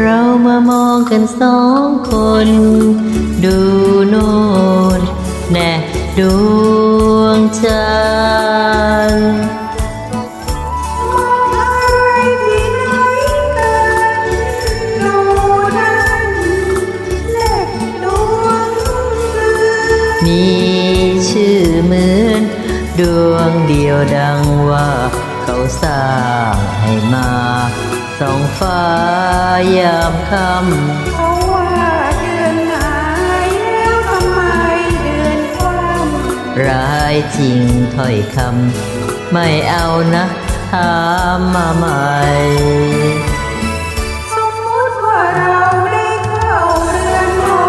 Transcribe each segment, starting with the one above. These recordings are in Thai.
เรามามองกันสองคน ดูโน่นแน่ดวงจันทร์อะไรที่ไหนกันดูนั่นเล็กดวงเรือนมีชื่อเหมือนดวงเดียวดังว่าเขาสร้างให้มา ส่องฟ้ายามค่เขาว่าเดือนหายแล้วทำไมเดือนคว่ำร้ายจริงถ้อยคำไม่เอานะถามมาใหม่ำสมมุติว่าเราได้เข้าเรือนหอ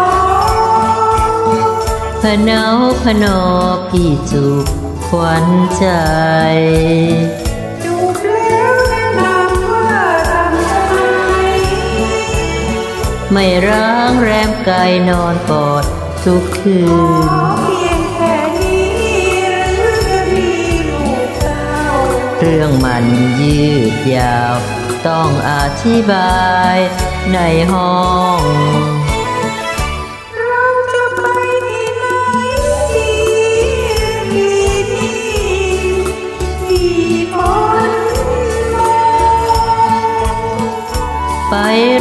พะเนาพะนอพี่จูบขวัญใจจู ไม่ร้างแรมกายนอนกอดทุกคืน เรื่องมันยืดยาว ต้องอธิบายในห้อง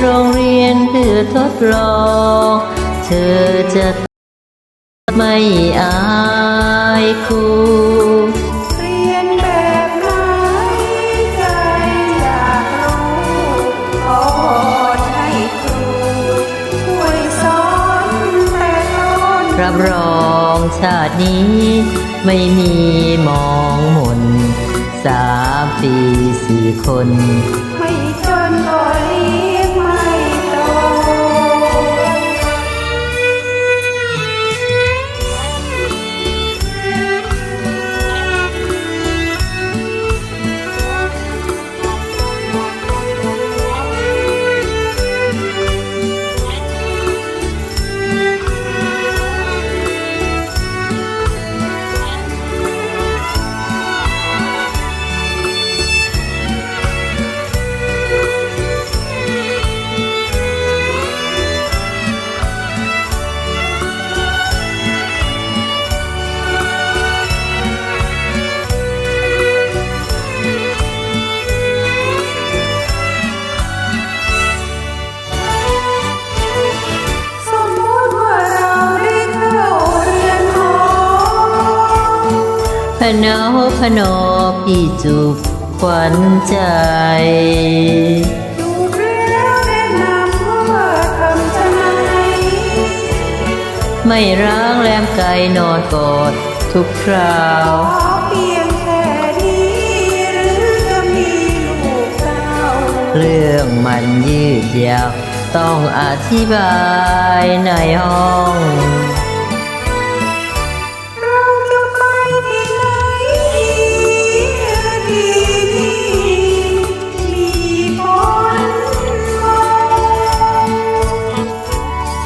โรงเรียนเพื่อทดลอง เธอจะไม่อายครูเรียนแบบไหนใจอยากรู้ขอวอนให้ครูช่วยสอนแต่ต้นรับรองชาตินี้ไม่มีมองหม่น สามปีสี่คน ไม่จนก็เลี้ยงไม่โต นาพนอพี่จูบขวัญใจดูแล้วแนะนำว่าทำจะไหนไม่ร้างแรมไกลนอนกอดทุกคราวขอเพียงแค่นี้หรือจะมีลูกเต้าเรื่องมันยืดยาวต้องอธิบายในห้อง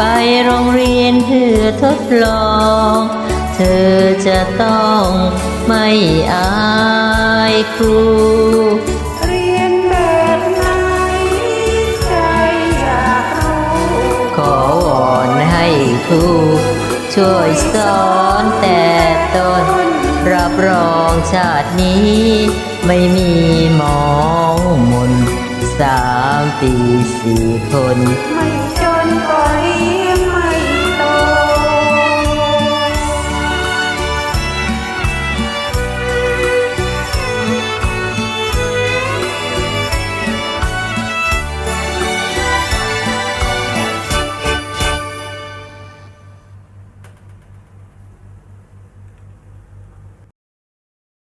ไปโรงเรียนเพื่อทดลอง เธอจะต้องไม่อายครูเรียนแบบไหนใจอยากรู้ขอวอนให้ครูช่วยสอนแต่ต้น รับรองชาตินี้ ไม่มีมองมนสามปีสี่คน ไม่จนก็